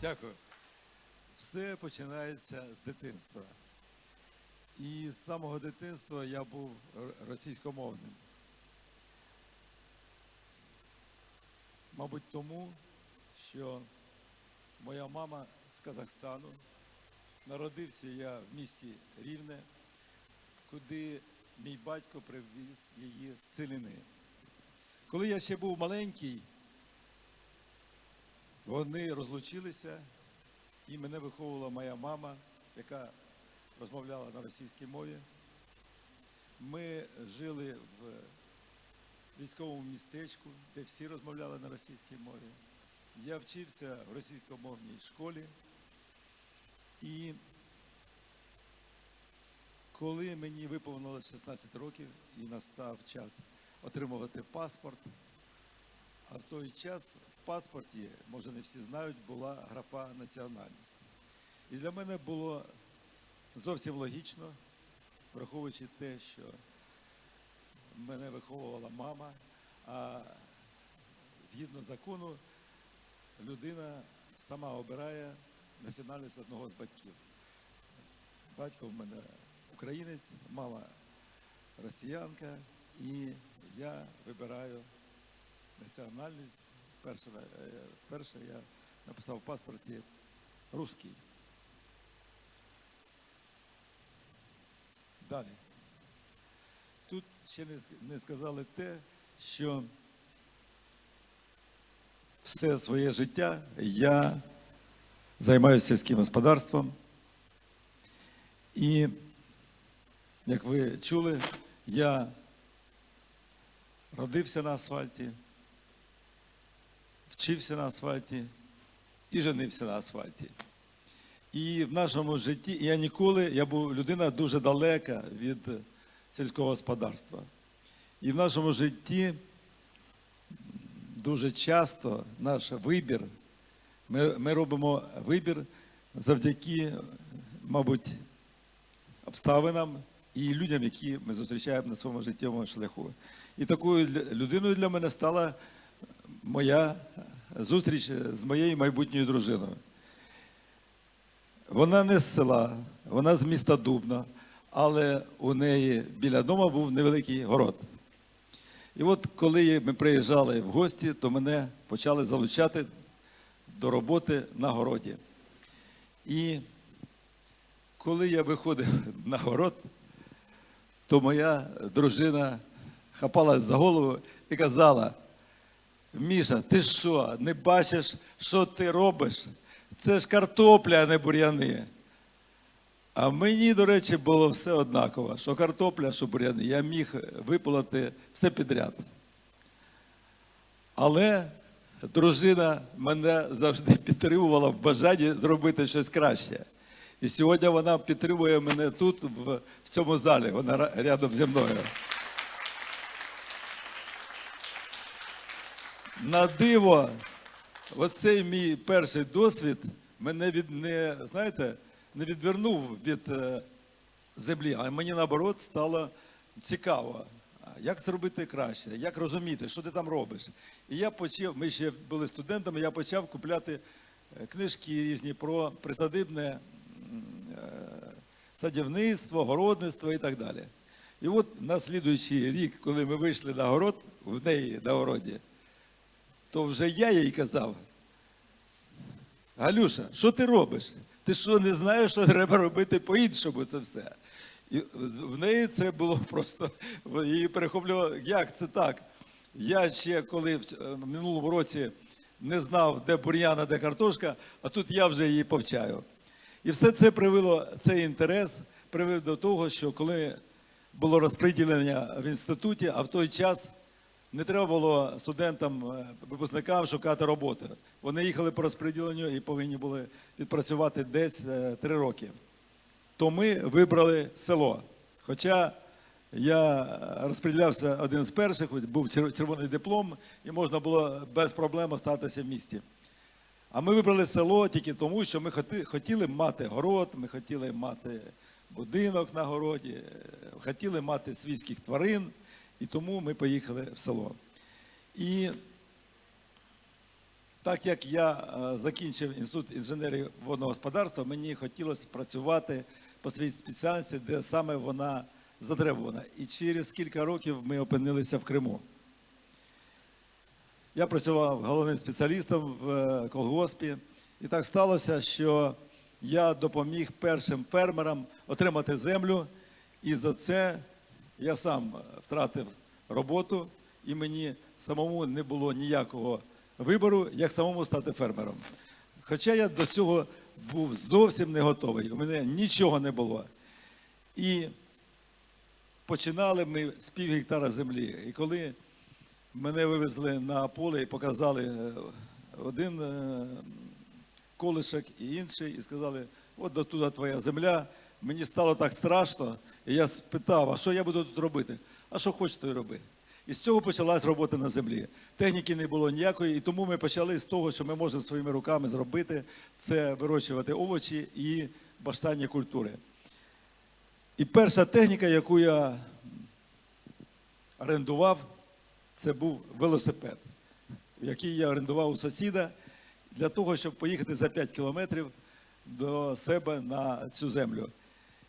Дякую. Все починається з дитинства. І з самого дитинства я був російськомовним. Мабуть, тому, що моя мама з Казахстану, народився я в місті Рівне, куди мій батько привіз її з Цилини. Коли я ще був маленький, вони розлучилися, і мене виховувала моя мама, яка розмовляла на російській мові. Ми жили в військовому містечку, де всі розмовляли на російській мові. Я вчився в російськомовній школі. І коли мені виповнилось 16 років і настав час отримувати паспорт, а в той час паспорті, може не всі знають, була графа національність. І для мене було зовсім логічно, враховуючи те, що мене виховувала мама, а згідно закону людина сама обирає національність одного з батьків. Батько в мене українець, мама росіянка, і я вибираю національність. Перше, е, перше я написав в паспорті русський. Далі. Тут ще не, не сказали те, що все своє життя я займаюся сільським господарством. І, як ви чули, я родився на асфальті, вчився на асфальті і женився на асфальті. І в нашому житті я ніколи, я був людина дуже далека від сільського господарства. І в нашому житті дуже часто наш вибір, ми, ми робимо вибір завдяки, мабуть, обставинам і людям, які ми зустрічаємо на своєму життєвому шляху. І такою людиною для мене стала моя зустріч з моєю майбутньою дружиною. Вона не з села, вона з міста Дубна, але у неї біля дому був невеликий город. І от коли ми приїжджали в гості, то мене почали залучати до роботи на городі. І коли я виходив на город, то моя дружина хапалась за голову і казала: Міша, ти що, не бачиш, що ти робиш? Це ж картопля, а не бур'яни. А мені, до речі, було все однаково, що картопля, що бур'яни. Я міг виполоти все підряд. Але дружина мене завжди підтримувала в бажанні зробити щось краще. І сьогодні вона підтримує мене тут, в цьому залі. Вона рядом зі мною. На диво, оцей мій перший досвід мене від не, знаєте, не відвернув від е, землі, а мені наоборот стало цікаво, як зробити краще, як розуміти, що ти там робиш. І я почав, ми ще були студентами, я почав купляти е, книжки різні про присадибне е, садівництво, городництво і так далі. І от на слідуючий рік, коли ми вийшли на город, в неї на городі, то вже я їй казав, Галюша, що ти робиш? Ти що не знаєш, що треба робити по-іншому це все? І в неї це було просто її перехоплювало, як це так? Я ще коли в е, минулому році не знав, де бур'яна, де картошка, а тут я вже її повчаю. І все це привело, цей інтерес привів до того, що коли було розподілення в інституті, а в той час не треба було студентам, е, випускникам шукати роботи. Вони їхали по розподіленню і повинні були відпрацювати десь е, три роки. То ми вибрали село. Хоча я розподілявся один з перших, був червоний диплом, і можна було без проблем остатися в місті. А ми вибрали село тільки тому, що ми хотіли мати город, ми хотіли мати будинок на городі, е, хотіли мати свійських тварин, і тому ми поїхали в село. І Так як я е, закінчив інститут інженерії водного господарства, мені хотілося працювати по своїй спеціальності, де саме вона затребувана. І через кілька років ми опинилися в Криму. Я працював головним спеціалістом в е, колгоспі, і так сталося, що я допоміг першим фермерам отримати землю, і за це я сам втратив роботу, і мені самому не було ніякого вибору, як самому стати фермером. Хоча я до цього був зовсім не готовий, у мене нічого не було. І починали ми з пів гектара землі. І коли мене вивезли на поле і показали е, один е, колишок і інший, і сказали, от до туди твоя земля. Мені стало так страшно, і я спитав, а що я буду тут робити? А що хочеш, то й роби. І з цього почалась робота на землі. Техніки не було ніякої, і тому ми почали з того, що ми можемо своїми руками зробити, це вирощувати овочі і баштанні культури. І перша техніка, яку я орендував, це був велосипед, який я орендував у сусіда для того, щоб поїхати за 5 кілометрів до себе на цю землю.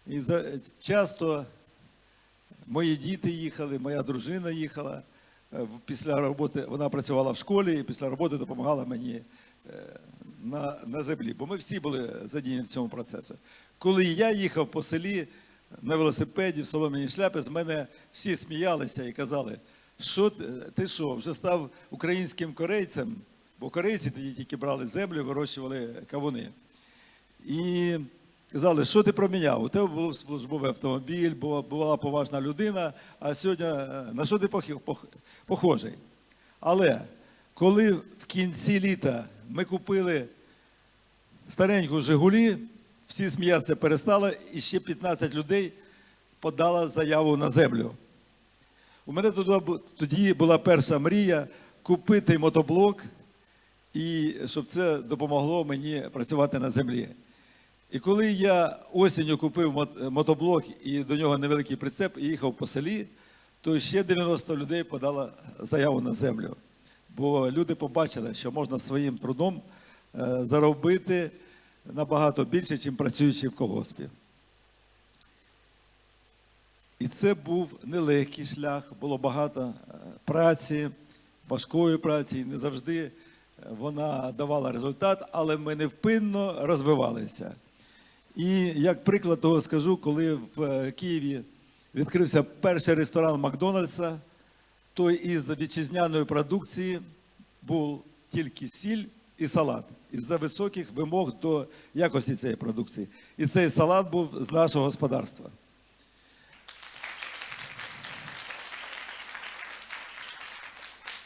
І за, часто мої діти їхали, моя дружина їхала. Е, Після роботи вона працювала в школі і після роботи допомагала мені е, на, на землі, бо ми всі були задіяні в цьому процесі. Коли я їхав по селі на велосипеді, в солом'яній шляпі, з мене всі сміялися і казали, що ти що, вже став українським корейцем, бо корейці тоді тільки брали землю, вирощували кавуни. І казали, що ти проміняв? У тебе був службовий автомобіль, була, була поважна людина, а сьогодні е, на що ти похожий? Але коли в кінці літа ми купили стареньку Жигулі, всі сміятися перестали, і ще 15 людей подало заяву на землю. У мене тоді була перша мрія купити мотоблок, і щоб це допомогло мені працювати на землі. І коли я осінню купив мотоблок і до нього невеликий прицеп і їхав по селі, то ще 90 людей подало заяву на землю. Бо люди побачили, що можна своїм трудом е, заробити набагато більше, ніж працюючи в колгоспі. І це був нелегкий шлях, було багато е, праці, важкої праці, і не завжди е, вона давала результат, але ми невпинно розвивалися. І як приклад того скажу, коли в е, Києві відкрився перший ресторан Макдональдса, то із вітчизняної продукції був тільки сіль і салат із-за високих вимог до якості цієї продукції. І цей салат був з нашого господарства.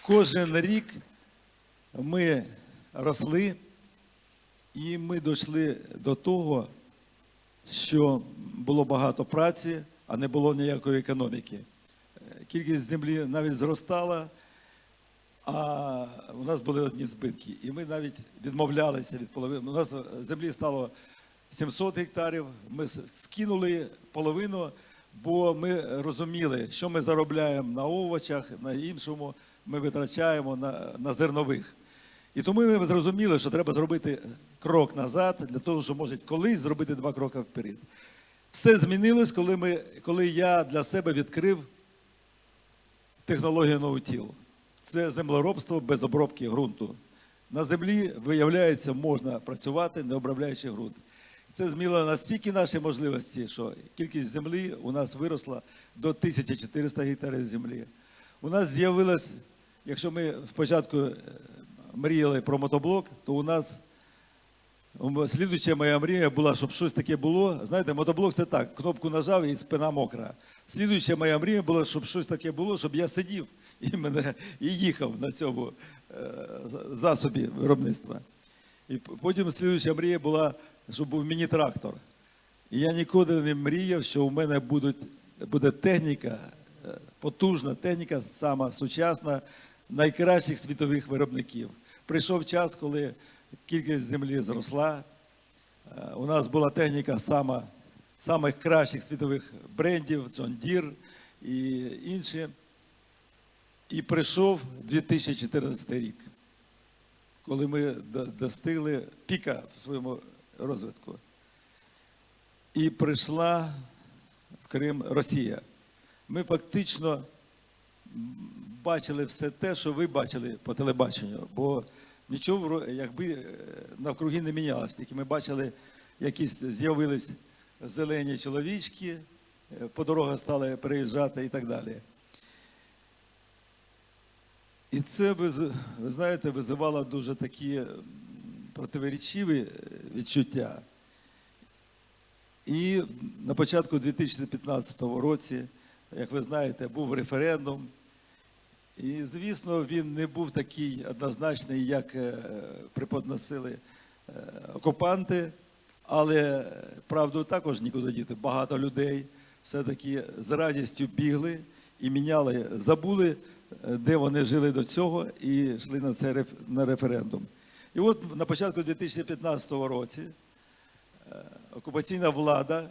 Кожен рік ми росли, і ми дійшли до того, що було багато праці, а не було ніякої економіки. Е, Кількість землі навіть зростала, а у нас були одні збитки. І ми навіть відмовлялися від половини. У нас землі стало 700 гектарів. Ми скинули половину, бо ми розуміли, що ми заробляємо на овочах, на іншому ми витрачаємо на, на зернових. І тому ми зрозуміли, що треба зробити крок назад для того, щоб може колись зробити два кроки вперед. Все змінилось, коли, ми, коли я для себе відкрив технологію ноутіл. Це землеробство без обробки ґрунту. На землі, виявляється, можна працювати, не обробляючи ґрунт. Це змінило настільки наші можливості, що кількість землі у нас виросла до 1400 гектарів землі. У нас з'явилось, якщо ми спочатку е, мріяли про мотоблок, то у нас слідуюча моя мрія була, щоб щось таке було. Знаєте, мотоблок це так, кнопку нажав і спина мокра. Слідуюча моя мрія була, щоб щось таке було, щоб я сидів і, мене, і їхав на цьому е, засобі виробництва. І потім слідуюча мрія була, щоб був міні-трактор. І я ніколи не мріяв, що у мене будуть, буде техніка, е, потужна техніка, сама сучасна, найкращих світових виробників. Прийшов час, коли кількість землі зросла. Е, У нас була техніка сама, самих кращих світових брендів, John Deere і інші. І прийшов 2014 рік. коли ми достигли піка в своєму розвитку. І прийшла в Крим Росія. Ми фактично бачили все те, що ви бачили по телебаченню, бо нічого якби е, навкруги не мінялося. Тільки ми бачили, якісь з'явились зелені чоловічки, е, по дорогах стали переїжджати і так далі. І це, ви знаєте, визивало дуже такі противоречиві е, відчуття. І на початку 2015 році, як ви знаєте, був референдум. І, звісно, він не був такий однозначний, як е, преподносили е, окупанти, але правду також нікуди діти. Багато людей все-таки з радістю бігли і міняли, забули, е, де вони жили до цього, і йшли на реф- на референдум. І от на початку 2015 році е, окупаційна влада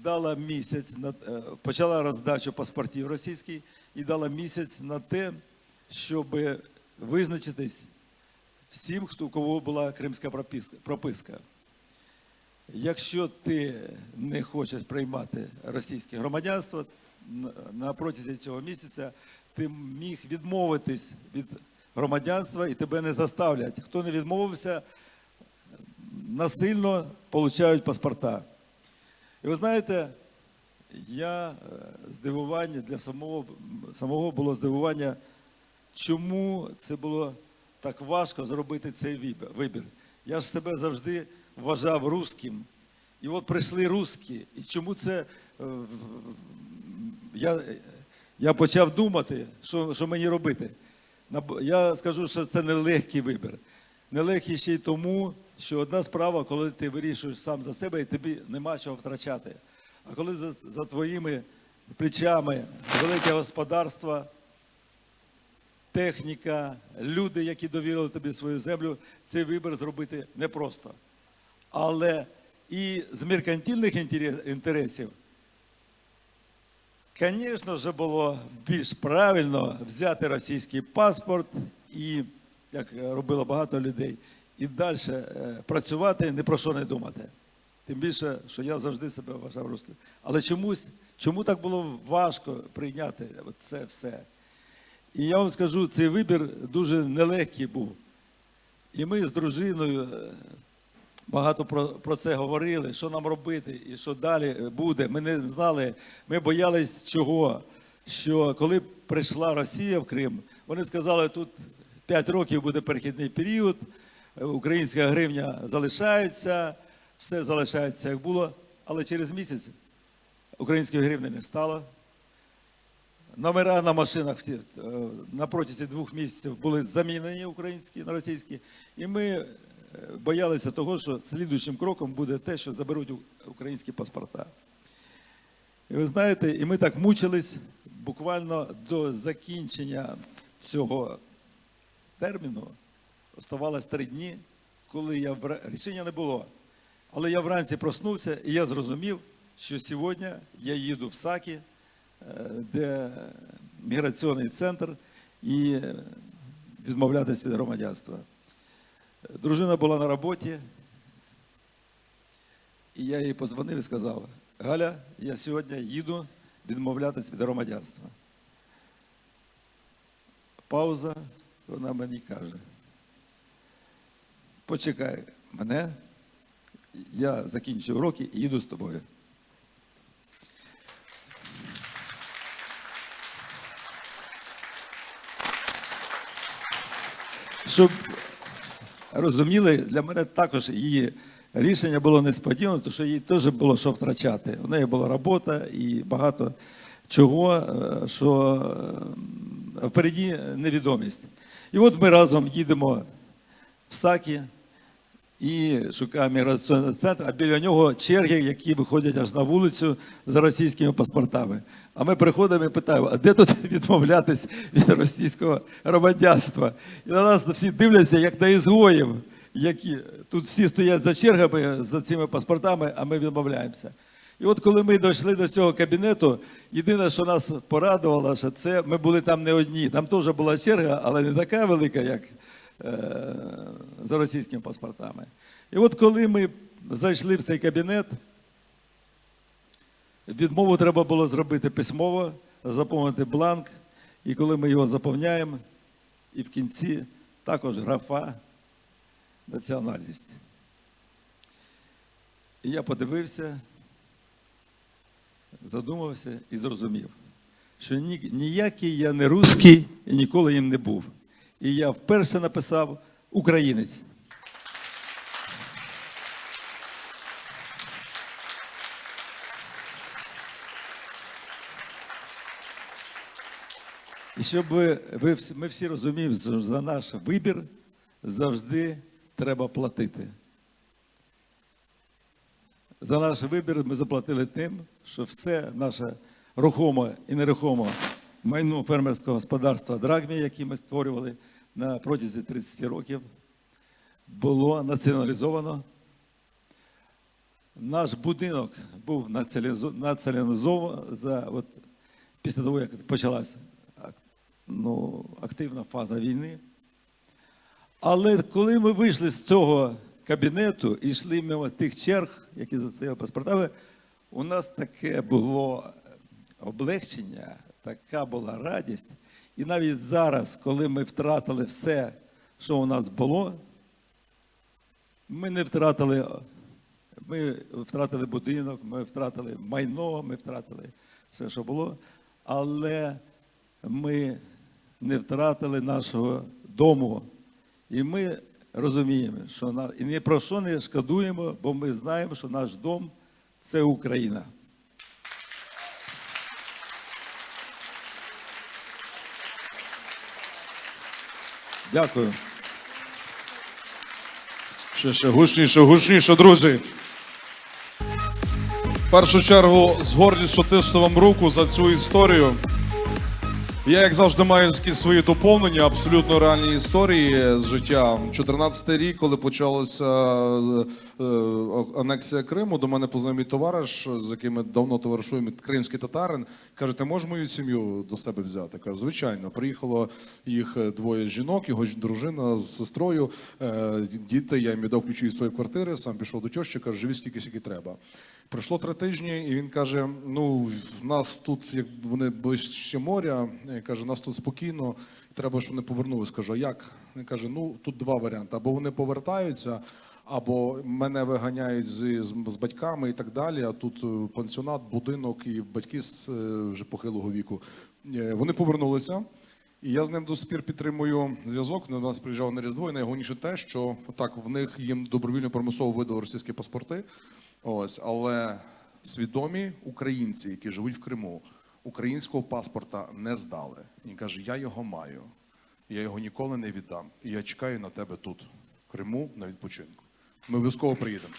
дала місяць на е, почала роздачу паспортів російських і дала місяць на те, щоб визначитись всім, хто у кого була кримська прописка-. Якщо ти не хочеш приймати російське громадянство, на протязі цього місяця ти міг відмовитись від громадянства і тебе не заставлять. Хто не відмовився, насильно получають паспорта. І ви знаєте, я е, здивування для самого, самого було здивування, чому це було так важко зробити цей вибір-. Я ж себе завжди вважав русським. І от прийшли русські. І чому це е, я, я почав думати, що, що мені робити. Я скажу, що це нелегкий вибір. Нелегкий ще й тому, що одна справа, коли ти вирішуєш сам за себе, і тобі нема чого втрачати. А коли за, за твоїми плечами велике господарство, техніка, люди, які довірили тобі свою землю, цей вибір зробити непросто. Але і з меркантильних інтересів Звісно ж, було більш правильно взяти російський паспорт і, як робило багато людей, і далі працювати, ні про що не думати. Тим більше, що я завжди себе вважав русским. Але чомусь, чому так було важко прийняти це все? І я вам скажу, цей вибір дуже нелегкий був. І ми з дружиною е, багато про, про це говорили, що нам робити і що далі буде. Ми не знали, ми боялись чого. Що коли прийшла Росія в Крим, вони сказали, тут 5 років буде перехідний період, е, українська гривня залишається, все залишається як було, але через місяць української гривні не стало. Номера на машинах е, на протязі двох місяців були замінені українські на російські. І ми е, боялися того, що слідуючим кроком буде те, що заберуть українські паспорта. І ви знаєте, і ми так мучились буквально до закінчення цього терміну. Оставалось три дні, коли я рішення не було. Але я вранці проснувся і я зрозумів, що сьогодні я їду в Сакі, е, де міграційний центр, і е, відмовлятися від громадянства. Дружина була на роботі, і я їй позвонив і сказав: Галя, я сьогодні їду відмовлятися від громадянства. Пауза, вона мені каже. Почекай мене, я закінчу уроки і їду з тобою. Щоб розуміли, для мене також її рішення було несподівано, тому що їй теж було що втрачати. У неї була робота і багато чого, е, що впереді невідомість. І от ми разом їдемо в Сакі і шукаємо міграційний центр, а біля нього черги, які виходять аж на вулицю за російськими паспортами. А ми приходимо і питаємо, а де тут відмовлятись від російського громадянства? І на нас всі дивляться, як на ізгоїв, які тут всі стоять за чергами за цими паспортами, а ми відмовляємося. І от коли ми дійшли до цього кабінету, єдине, що нас порадувало, що це ми були там не одні. Там теж була черга, але не така велика, як за російськими паспортами. І от коли ми зайшли в цей кабінет, відмову треба було зробити письмово, заповнити бланк. І коли ми його заповняємо, і в кінці також графа національність. І я подивився, задумався і зрозумів, що ні- ніякий я не русський і ніколи їм не був. І я вперше написав українець. І щоб ви, ми всі розуміємо, що за наш вибір завжди треба платити. За наш вибір ми заплатили тим, що все наше рухоме і нерухоме майно фермерського господарства Драгмі, яке ми створювали на протязі 30 років, було націоналізовано. Наш будинок був націоналізований за от, після того, як почалася ну, активна фаза війни. Але коли ми вийшли з цього кабінету і йшли мимо тих черг, які застояли паспортами, у нас таке було облегчення, така була радість. І навіть зараз, коли ми втратили все, що у нас було, ми не втратили, ми втратили будинок, ми втратили майно, ми втратили все, що було, але ми не втратили нашого дому. І ми розуміємо, що і ні про що не шкодуємо, бо ми знаємо, що наш дом це Україна. Дякую. Ще, ще гучніше, гучніше, друзі. В першу чергу з гордістю тисну вам руку за цю історію. Я, як завжди, маю якісь свої доповнення, абсолютно реальні історії з життя. 14-й рік, коли почалася е, е, анексія Криму, до мене познайомий товариш, з яким ми давно товаришуємо, кримський татарин. Каже, ти можеш мою сім'ю до себе взяти? Кажу, звичайно, приїхало їх двоє жінок, його дружина з сестрою, е, діти. Я їм віддав ключі від своєї квартири, сам пішов до тещі, каже, живі стільки, скільки треба. Пройшло три тижні, і він каже: ну, в нас тут, як вони ближче моря, каже, нас тут спокійно, треба, щоб вони повернулись. Кажу, а як? Він каже: ну тут два варіанти: або вони повертаються, або мене виганяють з, з, з батьками і так далі. А тут е, пансіонат, будинок і батьки з е, вже похилого віку. Е, Вони повернулися. І я з ним до сих пір підтримую зв'язок. До нас приїжджав на Різдво, і найголовніше те, що так в них їм добровільно примусово видали російські паспорти. Ось, але свідомі українці, які живуть в Криму, українського паспорта не здали. Він каже: Я його маю, я його ніколи не віддам. І я чекаю на тебе тут, в Криму, на відпочинку. Ми обов'язково приїдемо.